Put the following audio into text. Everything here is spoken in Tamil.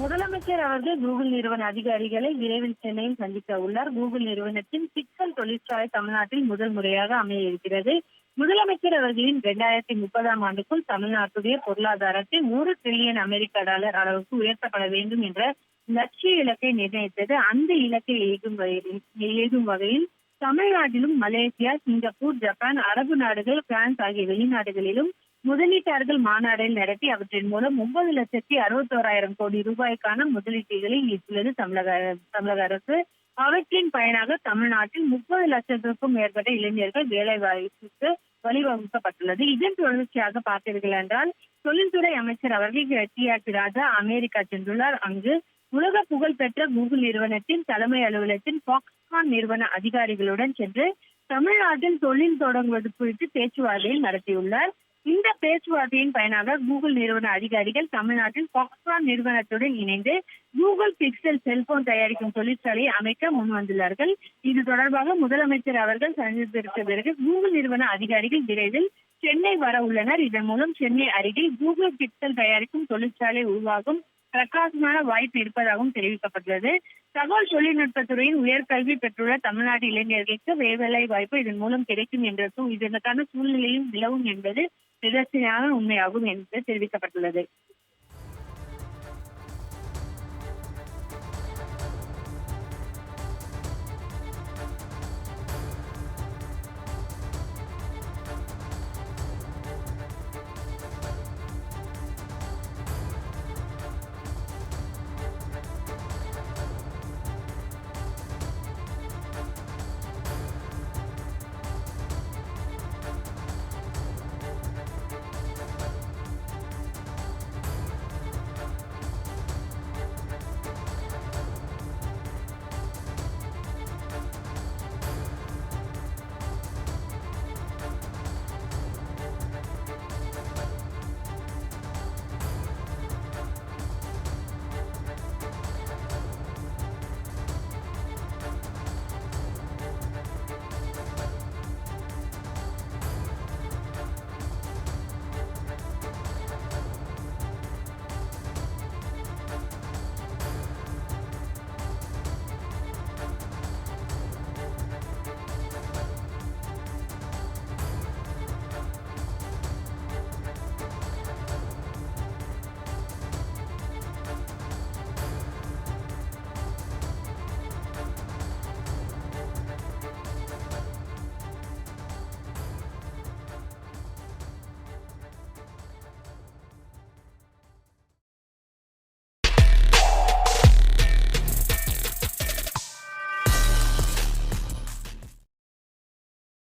முதலமைச்சர் அவர்கள் கூகுள் நிறுவன அதிகாரிகளை விரைவில் சென்னையில் சந்திக்க உள்ளார். கூகுள் நிறுவனத்தின் பிக்சல் தொழிற்சாலை தமிழ்நாட்டில் முதல் முறையாக அமைய இருக்கிறது. முதலமைச்சர் அவர்களின் இரண்டாயிரத்தி முப்பதாம் ஆண்டுக்குள் தமிழ்நாட்டுடைய பொருளாதாரத்தை நூறு டிரில்லியன் அமெரிக்க டாலர் அளவுக்கு உயர்த்தப்பட வேண்டும் என்ற லட்சிய இலக்கை நிர்ணயித்தது. அந்த இலக்கை எழுதும் வகையில் எழுதும் வகையில் தமிழ்நாட்டிலும் மலேசியா சிங்கப்பூர் ஜப்பான் அரபு நாடுகள் பிரான்ஸ் ஆகிய வெளிநாடுகளிலும் முதலீட்டாளர்கள் மாநாடை நடத்தி அவற்றின் மூலம் ஒன்பது லட்சத்தி அறுபத்தோராயிரம் கோடி ரூபாய்க்கான முதலீட்டுகளை ஈர்த்துள்ளது தமிழக தமிழக அரசு. அவற்றின் பயனாக தமிழ்நாட்டில் முப்பது லட்சத்திற்கும் மேற்பட்ட இளைஞர்கள் வேலை வாய்ப்புக்கு வழிவகுக்கப்பட்டுள்ளது. இதன் தொடர்ச்சியாக பார்த்தீர்கள் என்றால் தொழில்துறை அமைச்சர் அவர்கள் T. R. B Raja America சென்றுள்ளார். அங்கு உலக புகழ்பெற்ற கூகுள் நிறுவனத்தின் தலைமை அலுவலகத்தின் பாக்ஸ்கான் நிறுவன அதிகாரிகளுடன் சென்று தமிழ்நாட்டில் தொழில் தொடங்குவது குறித்து பேச்சுவார்த்தையில் நடத்தியுள்ளார். இந்த பேச்சுவார்த்தையின் பயனாக கூகுள் நிறுவன அதிகாரிகள் தமிழ்நாட்டில் பாக்ஸ்கான் நிறுவனத்துடன் இணைந்து கூகுள் பிக்சல் செல்போன் தயாரிக்கும் தொழிற்சாலையை அமைக்க முன்வந்துள்ளார்கள். இது தொடர்பாக முதலமைச்சர் அவர்கள் சந்தித்திருக்க பிறகு கூகுள் நிறுவன அதிகாரிகள் விரைவில் சென்னை வர உள்ளனர். இதன் மூலம் சென்னை அருகில் கூகுள் பிக்சல் தயாரிக்கும் தொழிற்சாலை உருவாகும். பிரகாசமான வாய்ப்பு இருப்பதாகவும் தெரிவிக்கப்பட்டுள்ளது. தகவல் தொழில்நுட்பத்துறையின் உயர்கல்வி பெற்றுள்ள தமிழ்நாடு இளைஞர்களுக்கு வேலை வாய்ப்பு இதன் மூலம் கிடைக்கும் என்ற இதற்கான சூழ்நிலையும் நிலவும் என்பது நிதர்சனையான உண்மையாகும் என்று தெரிவிக்கப்பட்டுள்ளது.